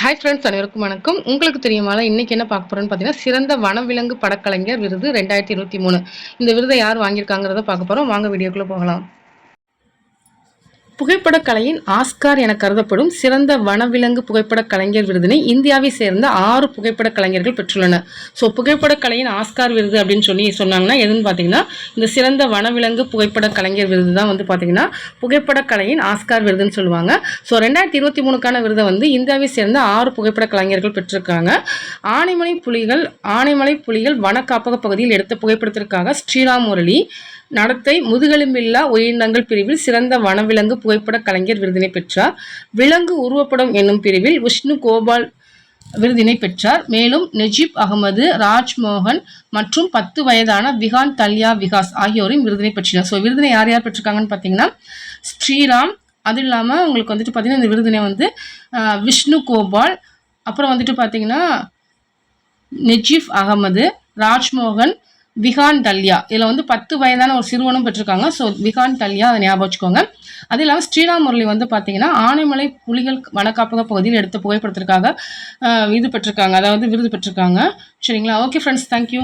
Hi friends அனைவருக்கும் வணக்கம். உங்களுக்கு தெரியுமால இன்னைக்கு என்ன பார்க்க போறோம்னு பார்த்தீங்கன்னா சிறந்த வனவிலங்கு படக்கலைஞர் விருது ரெண்டாயிரத்தி இருபத்தி மூணு. இந்த விருதை யார் வாங்கியிருக்காங்கிறத பார்க்க போறோம். வாங்க வீடியோக்குள்ள போகலாம். புகைப்படக் கலையின் ஆஸ்கார் என கருதப்படும் சிறந்த வனவிலங்கு புகைப்படக் கலைஞர் விருதினை இந்தியாவை சேர்ந்த ஆறு புகைப்படக் கலைஞர்கள் பெற்றுள்ளனர். ஸோ புகைப்படக் கலையின் ஆஸ்கார் விருது அப்படின்னு சொல்லி சொன்னாங்கன்னா எதுன்னு பார்த்தீங்கன்னா இந்த சிறந்த வனவிலங்கு புகைப்படக் கலைஞர் விருது தான் வந்து பார்த்தீங்கன்னா புகைப்படக் கலையின் ஆஸ்கார் விருதுன்னு சொல்லுவாங்க. ஸோ ரெண்டாயிரத்தி இருபத்தி மூணுக்கான விருதை வந்து இந்தியாவை சேர்ந்த ஆறு புகைப்படக் கலைஞர்கள் பெற்றிருக்காங்க. ஆனைமலை புலிகள் ஆனைமலை புலிகள் வன காப்பக பகுதியில் எடுத்த புகைப்படத்திற்காக ஸ்ரீராம் முரளி நடத்தை முதுகெலும்பில்லா உயிரினங்கள் பிரிவில் சிறந்த வனவிலங்கு புகைப்பட கலைஞர் விருதினை பெற்றார். விலங்கு உருவப்படம் என்னும் பிரிவில் விஷ்ணு கோபால் விருதினை பெற்றார். மேலும் நெஜிப் அகமது ராஜ்மோகன் மற்றும் பத்து வயதான விகான் தல்யா விகாஸ் ஆகியோரையும் விருதினை பெற்றினர். ஸோ விருதினை யார் யார் பெற்றிருக்காங்கன்னு பார்த்தீங்கன்னா ஸ்ரீராம் அது இல்லாமல் உங்களுக்கு வந்துட்டு பார்த்தீங்கன்னா இந்த விருதினை வந்து விஷ்ணு கோபால் அப்புறம் வந்துட்டு பார்த்தீங்கன்னா நெஜிப் அகமது ராஜ்மோகன் விகான் தல்யா. இதில் வந்து பத்து வயதான ஒரு சிறுவனும் பெற்றிருக்காங்க. ஸோ விகான் தல்யா அதை ஞாபகம் வச்சுக்கோங்க. அது இல்லாமல் ஸ்ரீராம் முரளி வந்து பார்த்தீங்கன்னா ஆனைமலை புலிகள் வனக்காப்பக பகுதியில் எடுத்த புகைப்படத்திற்காக இது பெற்றிருக்காங்க. அதாவது விருது பெற்றிருக்காங்க. சரிங்களா? Okay friends thank you